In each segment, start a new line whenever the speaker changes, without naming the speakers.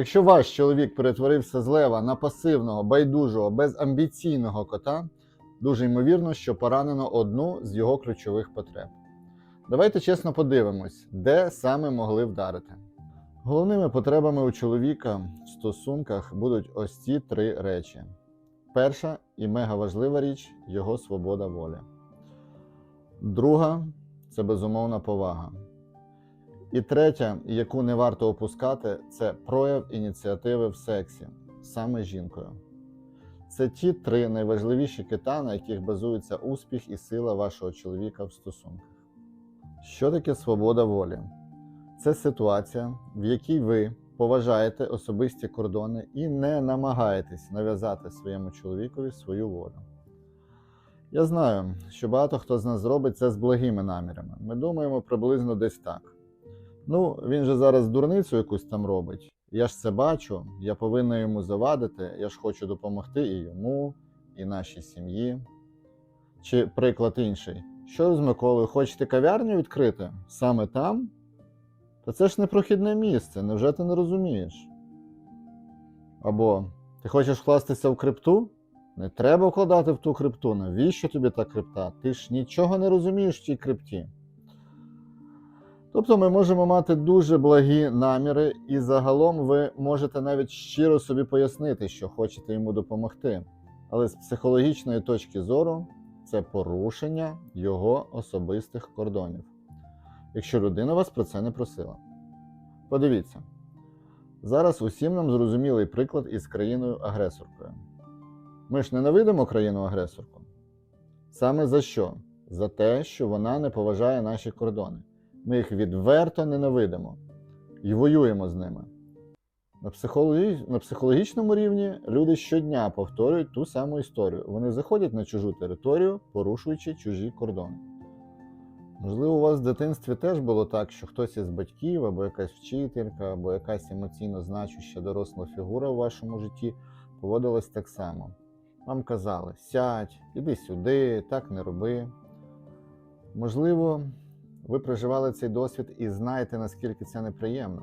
Якщо ваш чоловік перетворився з лева на пасивного, байдужого, безамбіційного кота, дуже ймовірно, що поранено одну з його ключових потреб. Давайте чесно подивимось, де саме могли вдарити. Головними потребами у чоловіка в стосунках будуть ось ці три речі. Перша і мега важлива річ його свобода волі. Друга це безумовна повага. І третя, яку не варто опускати, це прояв ініціативи в сексі, саме жінкою. Це ті три найважливіші кита, на яких базується успіх і сила вашого чоловіка в стосунках. Що таке свобода волі? Це ситуація, в якій ви поважаєте особисті кордони і не намагаєтесь нав'язати своєму чоловікові свою волю. Я знаю, що багато хто з нас зробить це з благими намірами. Ми думаємо приблизно десь так. Ну, він же зараз дурницю якусь там робить. Я ж це бачу, я повинна йому завадити, я ж хочу допомогти і йому, і нашій сім'ї. Чи приклад інший. Що з Миколою, хочете кав'ярню відкрити? Саме там? Та це ж не прохідне місце, невже ти не розумієш? Або ти хочеш вкластися в крипту? Не треба вкладати в ту крипту. Навіщо тобі та крипта? Ти ж нічого не розумієш в тій крипті. Тобто ми можемо мати дуже благі наміри, і загалом ви можете навіть щиро собі пояснити, що хочете йому допомогти. Але з психологічної точки зору це порушення його особистих кордонів, якщо людина вас про це не просила. Подивіться, зараз усім нам зрозумілий приклад із країною-агресоркою. Ми ж ненавидимо країну-агресорку. Саме за що? За те, що вона не поважає наші кордони. Ми їх відверто ненавидимо і воюємо з ними. На, психологі... на психологічному рівні люди щодня повторюють ту саму історію. Вони заходять на чужу територію, порушуючи чужі кордони. Можливо, у вас в дитинстві теж було так, що хтось із батьків, або якась вчителька, або якась емоційно значуща доросла фігура у вашому житті поводилась так само. Вам казали: сядь, іди сюди, так не роби. Можливо, ви проживали цей досвід і знаєте, наскільки це неприємно.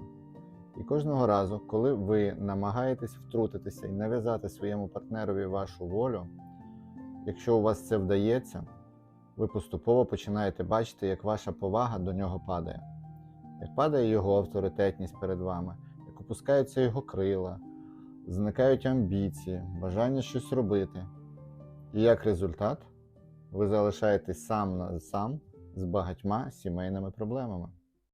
І кожного разу, коли ви намагаєтесь втрутитися і нав'язати своєму партнерові вашу волю, якщо у вас це вдається, ви поступово починаєте бачити, як ваша повага до нього падає, як падає його авторитетність перед вами, як опускаються його крила, зникають амбіції, бажання щось робити. І як результат, ви залишаєтесь сам на сам з багатьма сімейними проблемами.